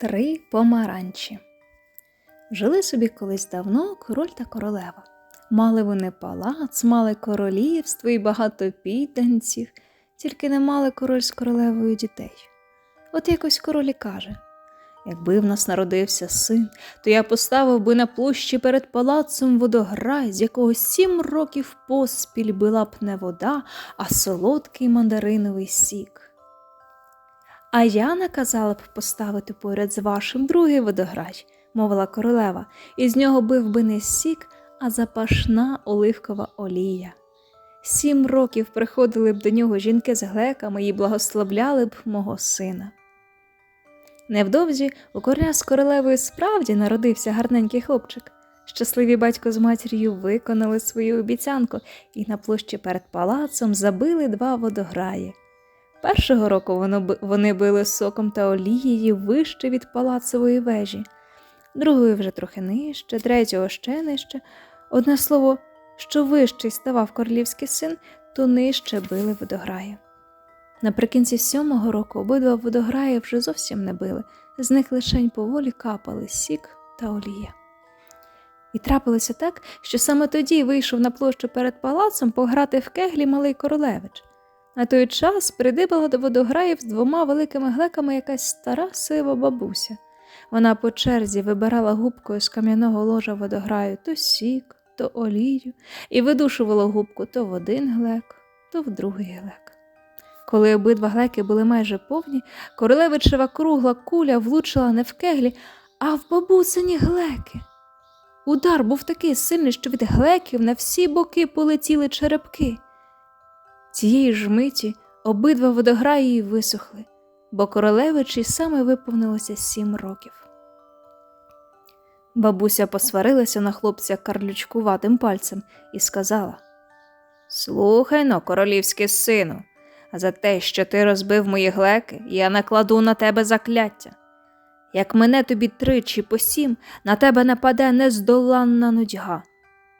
Три помаранчі. Жили собі колись давно король та королева. Мали вони палац, мали королівство і багато підданців, тільки не мали король з королевою дітей. От якось король і каже: Якби в нас народився син, то я поставив би на площі перед палацом водограй, з якого сім років поспіль била б не вода, а солодкий мандариновий сік. А я наказала б поставити поряд з вашим другий водограй, мовила королева, і з нього бив би не сік, а запашна оливкова олія. Сім років приходили б до нього жінки з глеками і благословляли б мого сина. Невдовзі у короля з королевою справді народився гарненький хлопчик. Щасливі батько з матір'ю виконали свою обіцянку і на площі перед палацом забили два водограї. Першого року вони били соком та олією вище від палацової вежі, другої вже трохи нижче, третього ще нижче. Одне слово, що вищий ставав королівський син, то нижче били водограї. Наприкінці сьомого року обидва водограї вже зовсім не били, з них лишень поволі капали сік та олія. І трапилося так, що саме тоді вийшов на площу перед палацом пограти в кеглі малий королевич. На той час придибала до водограїв з двома великими глеками якась стара сива бабуся. Вона по черзі вибирала губкою з кам'яного ложа водограю то сік, то олію, і видушувала губку то в один глек, то в другий глек. Коли обидва глеки були майже повні, королевичева кругла куля влучила не в кеглі, а в бабусині глеки. Удар був такий сильний, що від глеків на всі боки полетіли черепки. Цієї ж миті обидва водограї висохли, бо королевичі саме виповнилося сім років. Бабуся посварилася на хлопця карлючкуватим пальцем і сказала Слухай но, королівський сину, за те, що ти розбив мої глеки, я накладу на тебе закляття. Як мене тобі тричі по сім, на тебе нападе нездоланна нудьга,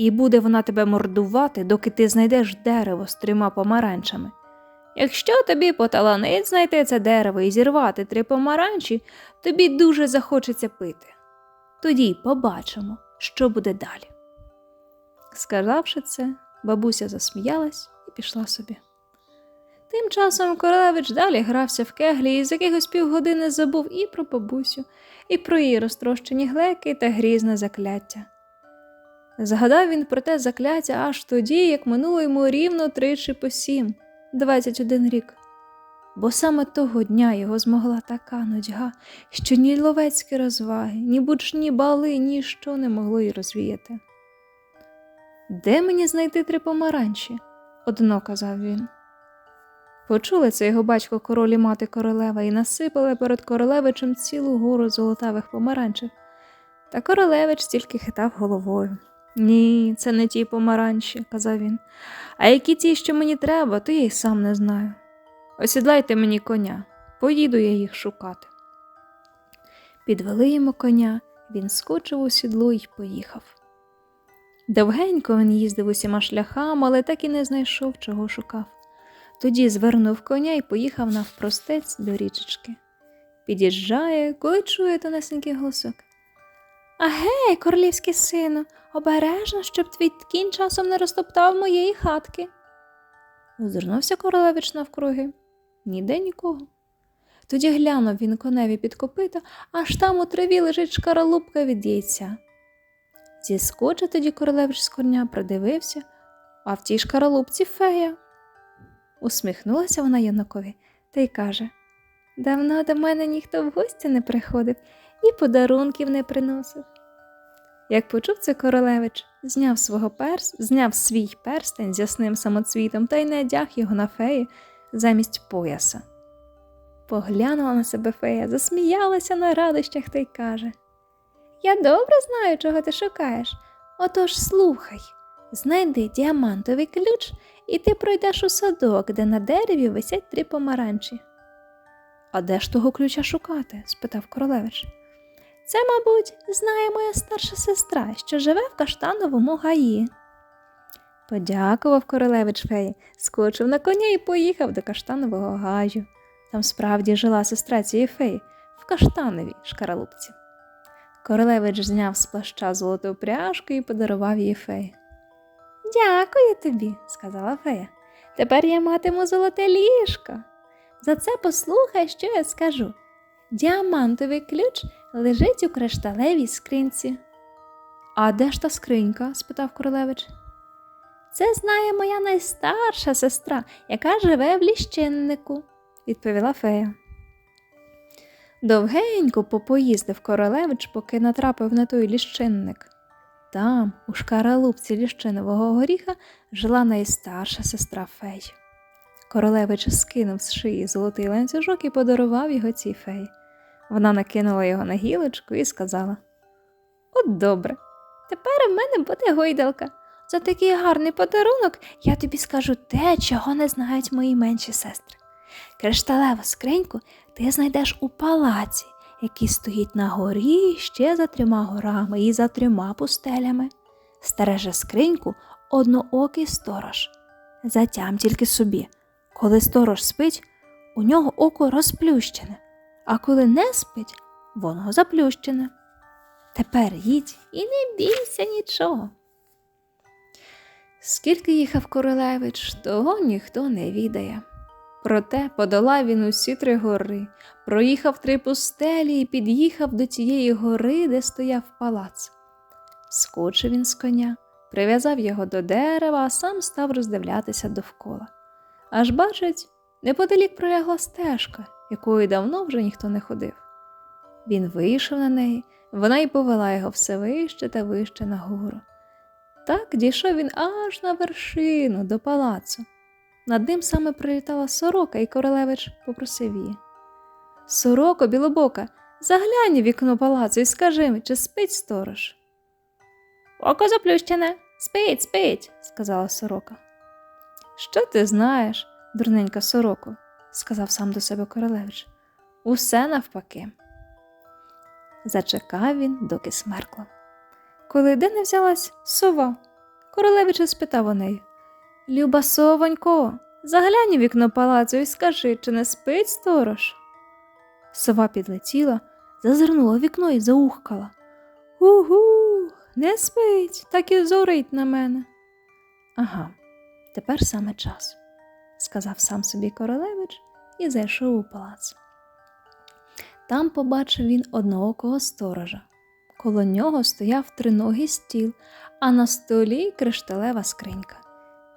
і буде вона тебе мордувати, доки ти знайдеш дерево з трьома помаранчами. Якщо тобі поталанить знайти це дерево і зірвати три помаранчі, тобі дуже захочеться пити. Тоді побачимо, що буде далі. Сказавши це, бабуся засміялась і пішла собі. Тим часом королевич далі грався в кеглі і з якихось півгодини забув і про бабусю, і про її розтрощені глеки та грізне закляття. Згадав він про те закляття аж тоді, як минуло йому рівно тричі по сім, 21 рік. Бо саме того дня його змогла така нудьга, що ні ловецькі розваги, ні бучні бали, ніщо не могло й розвіяти. Де мені знайти три помаранчі? одно казав він. Почули це його батько король і мати королева і насипали перед королевичем цілу гору золотавих помаранчів. Та королевич тільки хитав головою. Ні, це не ті помаранчі, казав він. А які ті, що мені треба, то я й сам не знаю. Осідлайте мені коня, поїду я їх шукати. Підвели йому коня, він скочив у сідло й поїхав. Довгенько він їздив усіма шляхами, але так і не знайшов, чого шукав. Тоді звернув коня і поїхав навпростець до річечки. Під'їжджає, коли чує тонесенький голосок. А гей, королівський сину, обережно, щоб твій кінь часом не розтоптав моєї хатки. Озирнувся королевич навкруги. Ніде нікого. Тоді глянув він коневі під копита, аж там у траві лежить шкаралупка від яйця. Зіскочив тоді королевич з коня, придивився, а в тій шкаралупці фея. Усміхнулася вона юнакові та й каже Давно до мене ніхто в гості не приходив і подарунків не приносив. Як почув це королевич, зняв свого перс, зняв свій перстень з ясним самоцвітом та й надяг його на феї замість пояса. Поглянула на себе фея, засміялася на радощах та й каже Я добре знаю, чого ти шукаєш. Отож слухай, знайди діамантовий ключ, і ти пройдеш у садок, де на дереві висять три помаранчі. А де ж того ключа шукати? спитав королевич. Це, мабуть, знає моя старша сестра, що живе в каштановому гаї. Подякував королевич феї, скочив на коня і поїхав до каштанового гаю. Там справді жила сестра цієї феї. В каштановій шкаралупці. Королевич зняв з плаща золоту пряжку і подарував її феї. Дякую тобі, сказала фея. Тепер я матиму золоте ліжко. За це послухай, що я скажу. Діамантовий ключ лежить у кришталевій скринці. А де ж та скринька? спитав королевич. Це знає моя найстарша сестра, яка живе в ліщиннику, відповіла фея. Довгенько попоїздив королевич, поки натрапив на той ліщинник. Там, у шкаралупці ліщинового горіха, жила найстарша сестра фей. Королевич скинув з шиї золотий ланцюжок і подарував його цій феї. Вона накинула його на гілочку і сказала: От добре, тепер в мене буде гойдалка. За такий гарний подарунок я тобі скажу те, чого не знають мої менші сестри. Кришталеву скриньку ти знайдеш у палаці, який стоїть на горі ще за трьома горами і за трьома пустелями. Стереже скриньку одноокий сторож. Затям тільки собі. Коли сторож спить, у нього око розплющене, а коли не спить, воно заплющене. Тепер їдь і не бійся нічого. Скільки їхав королевич, того ніхто не відає. Проте подолав він усі три гори, проїхав три пустелі і під'їхав до тієї гори, де стояв палац. Скочив він з коня, прив'язав його до дерева, а сам став роздивлятися довкола. Аж бачить, неподалік пролягла стежка, якою давно вже ніхто не ходив. Він вийшов на неї, вона й повела його все вище та вище нагору. Так дійшов він аж на вершину до палацу. Над ним саме прилітала сорока, і королевич попросив її. Сороко, білобока, заглянь у вікно палацу і скажи, чи спить сторож. Око заплющене, спить, спить, сказала сорока. Що ти знаєш, дурненька сороко, сказав сам до себе королевич. Усе навпаки. Зачекав він, доки смеркло. Коли де не взялась сова, королевич спитав у неї Люба совонько, заглянь у вікно палацу і скажи, чи не спить сторож. Сова підлетіла, зазирнула вікно і заухкала. Угу, не спить, так і зорить на мене. Ага, тепер саме час, сказав сам собі королевич і зайшов у палац. Там побачив він одноокого сторожа. Коло нього стояв триногий стіл, а на столі кришталева скринька.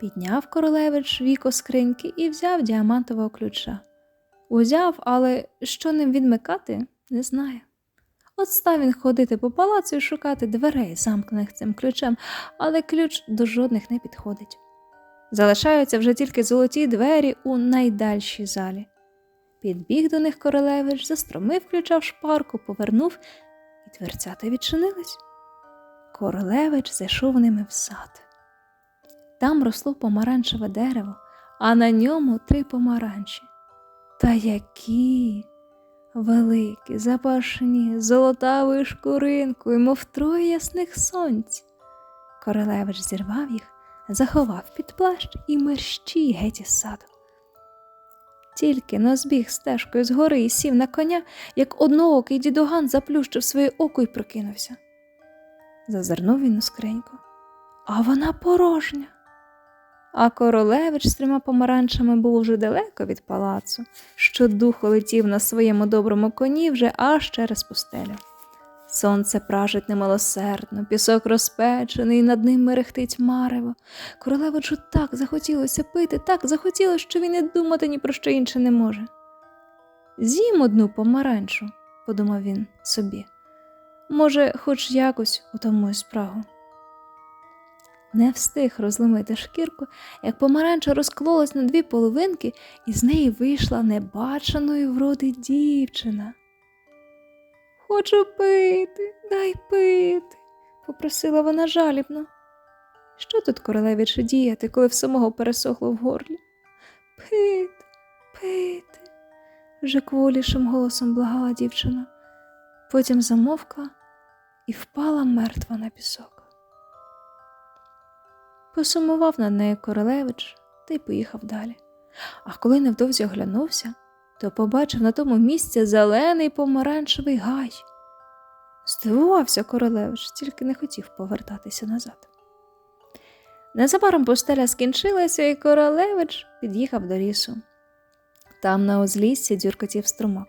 Підняв королевич віко скриньки і взяв діамантового ключа. Узяв, але що ним відмикати, не знає. От став він ходити по палацу і шукати дверей, замкнених цим ключем, але ключ до жодних не підходить. Залишаються вже тільки золоті двері у найдальшій залі. Підбіг до них королевич, застромив ключа в шпарку, повернув, і дверцята відчинились. Королевич зайшов ними в сад. Там росло помаранчеве дерево, а на ньому три помаранчі. Та які великі, запашні, золотавою шкуринкою, мов троє ясних сонць. Королевич зірвав їх, заховав під плащ і мерщій геть із саду. Тільки но збіг стежкою з гори і сів на коня, як одноокий дідуган заплющив своє око і прокинувся. Зазирнув він у скриньку, а вона порожня. А королевич з трьома помаранчами був уже далеко від палацу, що духо летів на своєму доброму коні вже аж через пустелю. Сонце пражить немилосердно, пісок розпечений, над ним мерехтить марево. Королевичу так захотілося пити, так захотілося, що він і думати ні про що інше не може. З'їм одну помаранчу, подумав він собі. Може, хоч якось утамую спрагу. Не встиг розломити шкірку, як помаранча розклалась на дві половинки, і з неї вийшла небаченої вроди дівчина. Хочу пити, дай пити, попросила вона жалібно. Що тут королевичі діяти, коли в самого пересохло в горлі? Пити, пити, вже кволішим голосом благала дівчина. Потім замовкла і впала мертва на пісок. Посумував над нею королевич та й поїхав далі. А коли невдовзі оглянувся, то побачив на тому місці зелений помаранчевий гай. Здивувався королевич, тільки не хотів повертатися назад. Незабаром пустеля скінчилася, і королевич під'їхав до лісу. Там на узліссі дзюркотів струмок.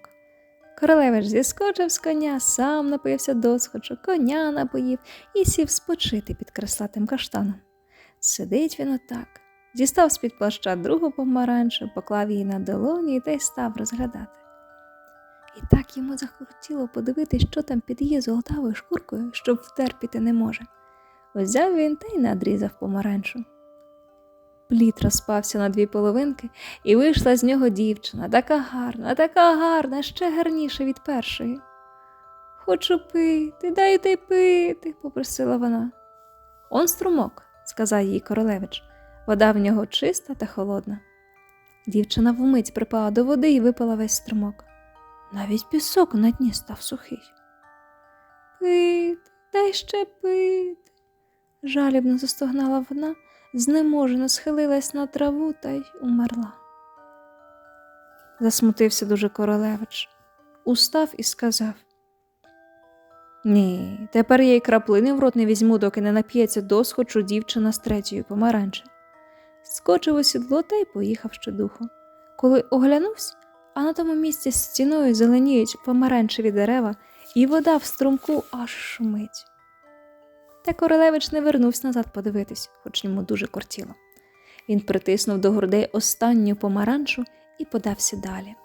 Королевич зіскочив з коня, сам напився досхочу, коня напоїв і сів спочити під креслатим каштаном. Сидить він отак, дістав з-під плаща другу помаранчу, поклав її на долоні та й став розглядати. І так йому захотіло подивитись, що там під її золотавою шкуркою, що втерпіти не може. Взяв він та й надрізав помаранчу. Плід розпався на дві половинки, і вийшла з нього дівчина, така гарна, така гарна, ще гарніша від першої. Хочу пити, дайте пити, попросила вона. Он струмок, сказав їй королевич. Вода в нього чиста та холодна. Дівчина вмить припала до води і випила весь струмок. Навіть пісок на дні став сухий. Пити, дай ще пити. Жалібно застогнала вона, знеможено схилилась на траву та й умерла. Засмутився дуже королевич, устав і сказав. Ні, тепер я й краплини в рот не візьму, доки не нап'ється досхочу дівчина з третьої помаранчі. Скочив у сідло та й поїхав щодуху. Коли оглянувся, а на тому місці з стіною зеленіють помаранчеві дерева, і вода в струмку аж шумить. Та королевич не вернувся назад подивитись, хоч йому дуже кортіло. Він притиснув до грудей останню помаранчу і подався далі.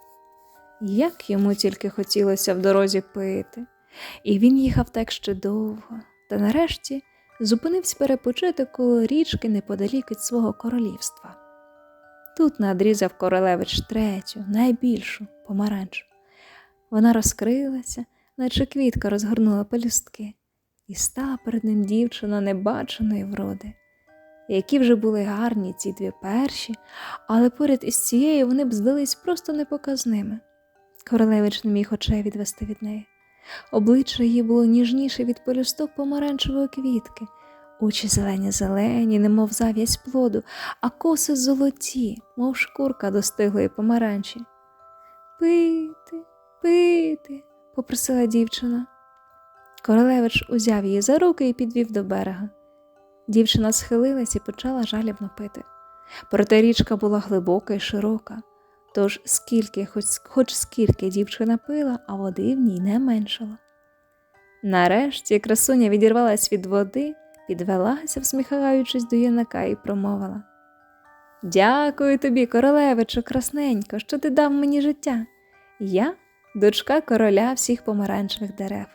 Як йому тільки хотілося в дорозі пити, і він їхав так ще довго, та нарешті зупинився перепочити коло річки неподалік від свого королівства. Тут надрізав королевич третю, найбільшу помаранчу. Вона розкрилася, наче квітка розгорнула пелюстки, і стала перед ним дівчина небаченої вроди. Які вже були гарні ці дві перші, але поряд із цією вони б здались просто непоказними. Королевич не міг очей відвести від неї. Обличчя її було ніжніше від пелюсток помаранчевої квітки, очі зелені зелені, немов зав'язь плоду, а коси золоті, мов шкурка достиглої помаранчі. Пити, пити, попросила дівчина. Королевич узяв її за руки і підвів до берега. Дівчина схилилась і почала жалібно пити. Проте річка була глибока і широка, тож скільки, хоч, хоч скільки дівчина пила, а води в ній не меншало. Нарешті красуня відірвалась від води, підвелася, всміхаючись до юнака, і промовила Дякую тобі, королевичу, красненько, що ти дав мені життя. Я дочка короля всіх помаранчевих дерев.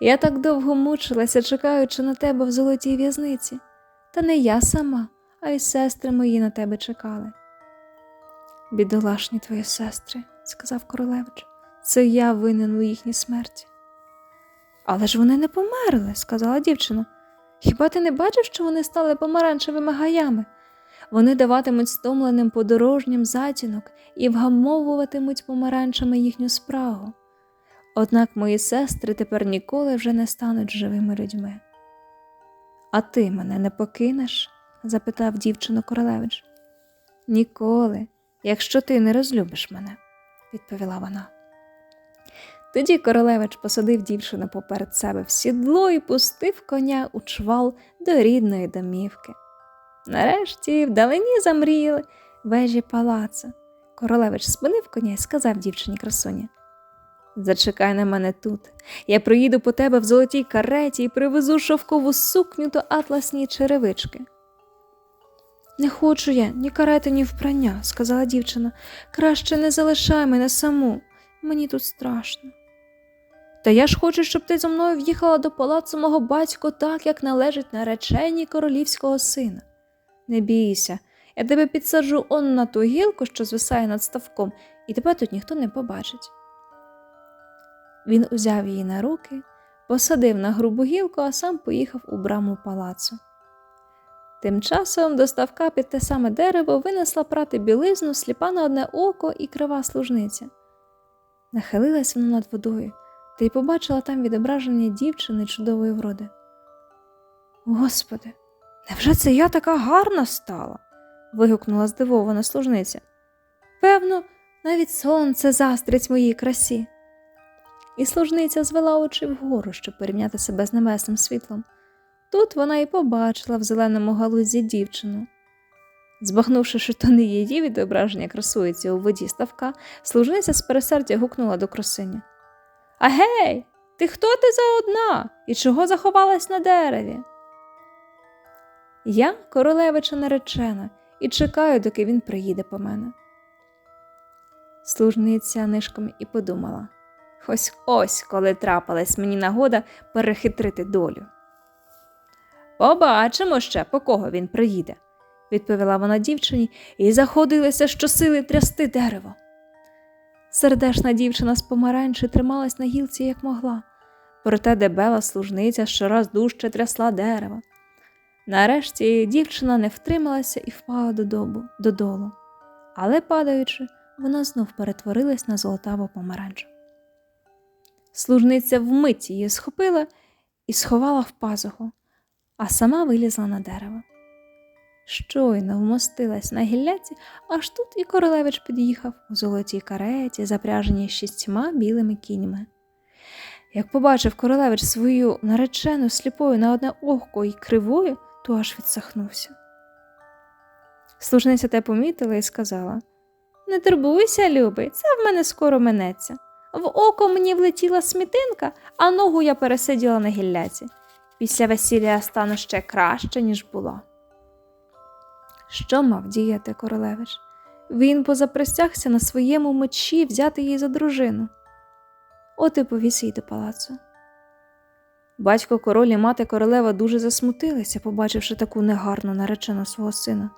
Я так довго мучилася, чекаючи на тебе в золотій в'язниці. Та не я сама, а й сестри мої на тебе чекали. Бідолашні твої сестри, сказав королевич, це я винен у їхній смерті. Але ж вони не померли, сказала дівчина. Хіба ти не бачив, що вони стали помаранчевими гаями? Вони даватимуть стомленим подорожнім затінок і вгамовуватимуть помаранчами їхню спрагу. Однак мої сестри тепер ніколи вже не стануть живими людьми. А ти мене не покинеш? запитав дівчину королевич. Ніколи, якщо ти не розлюбиш мене, відповіла вона. Тоді королевич посадив дівчину поперед себе в сідло і пустив коня у чвал до рідної домівки. Нарешті вдалині замріяли вежі палаца. Королевич спинив коня і сказав дівчині красуні. Зачекай на мене тут. Я приїду по тебе в золотій кареті і привезу шовкову сукню та атласні черевички. Не хочу я ні карети, ні впрання, сказала дівчина. Краще не залишай мене саму. Мені тут страшно. Та я ж хочу, щоб ти зо мною в'їхала до палацу мого батька так, як належить нареченій королівського сина. Не бійся, я тебе підсаджу он на ту гілку, що звисає над ставком, і тебе тут ніхто не побачить. Він узяв її на руки, посадив на грубу гілку, а сам поїхав у браму палацу. Тим часом до ставка під те саме дерево винесла прати білизну, сліпа на одне око і крива служниця. Нахилилась вона над водою та й побачила там відображення дівчини чудової вроди. Господи, невже це я така гарна стала? вигукнула здивована служниця. Певно, навіть сонце заздрить моїй красі. І служниця звела очі вгору, щоб порівняти себе з небесним світлом. Тут вона і побачила в зеленому галузі дівчину. Збагнувши, що то не її відображення красується у воді ставка, служниця з пересердя гукнула до красині. Агей, ти хто ти за одна? І чого заховалась на дереві? Я королевича наречена і чекаю, доки він приїде по мене. Служниця нишком і подумала ось ось коли трапилась мені нагода перехитрити долю. Побачимо ще, по кого він приїде, відповіла вона дівчині і заходилася щосили трясти дерево. Сердешна дівчина з помаранчі трималась на гілці, як могла, проте дебела служниця щораз дужче трясла дерево. Нарешті дівчина не втрималася і впала додолу, додолу, але, падаючи, вона знов перетворилась на золотаву помаранчу. Служниця вмить її схопила і сховала в пазуху, а сама вилізла на дерево. Щойно вмостилась на гілляці, аж тут і королевич під'їхав у золотій кареті, запряженій шістьма білими кіньми. Як побачив королевич свою наречену сліпою на одне око і кривою, то аж відсахнувся. Служниця те помітила і сказала Не турбуйся, любий, це в мене скоро минеться. В око мені влетіла смітинка, а ногу я пересиділа на гілляці. Після весілля стану ще краще, ніж було. Що мав діяти королевич? Він позапристягся на своєму мечі взяти її за дружину. От і повіз її до палацу. Батько король і мати королева дуже засмутилися, побачивши таку негарну наречену свого сина.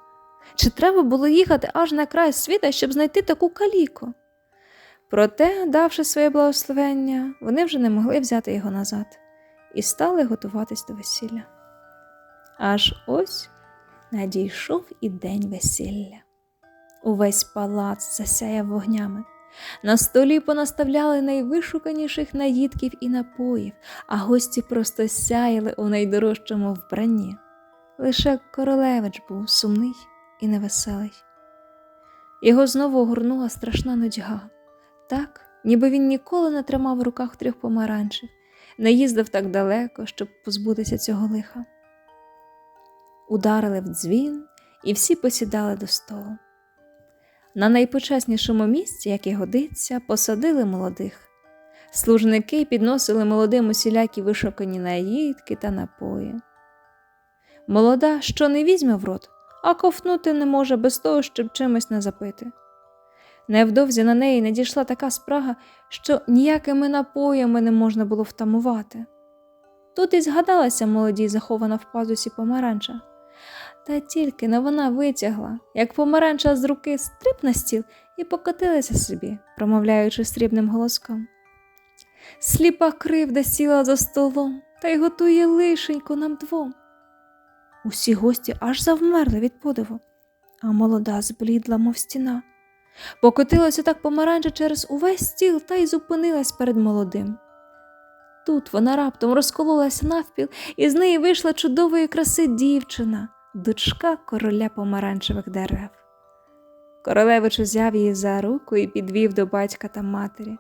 Чи треба було їхати аж на край світа, щоб знайти таку каліку? Проте, давши своє благословення, вони вже не могли взяти його назад і стали готуватись до весілля. Аж ось надійшов і день весілля. Увесь палац засяяв вогнями. На столі понаставляли найвишуканіших наїдків і напоїв, а гості просто сяяли у найдорожчому вбранні. Лише королевич був сумний і невеселий. Його знову огорнула страшна нудьга, так, ніби він ніколи не тримав в руках трьох помаранчів, не їздив так далеко, щоб позбутися цього лиха. Ударили в дзвін, і всі посідали до столу. На найпочеснішому місці, як і годиться, посадили молодих. Служники підносили молодим усілякі вишукані наїдки та напої. Молода, що не візьме в рот, а ковтнути не може без того, щоб чимось не запити. Невдовзі на неї надійшла така спрага, що ніякими напоями не можна було втамувати. Тут і згадалася молодій захована в пазусі помаранча. Та тільки не вона витягла, як помаранча з руки стрип на стіл і покотилася собі, промовляючи срібним голоском. Сліпа кривда сіла за столом та й готує лишенько нам двом. Усі гості аж завмерли від подиву, а молода зблідла, мов стіна. Покотилася так помаранча через увесь стіл та й зупинилась перед молодим. Тут вона раптом розкололася навпіл, і з неї вийшла чудової краси дівчина, дочка короля помаранчевих дерев. Королевич узяв її за руку і підвів до батька та матері.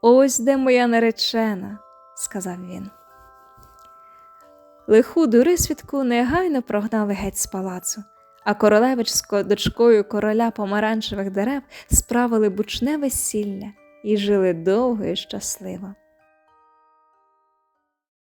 Ось де моя наречена, сказав він. Лиху дурисвідку негайно прогнали геть з палацу, а королевич з дочкою короля помаранчевих дерев справили бучне весілля і жили довго і щасливо.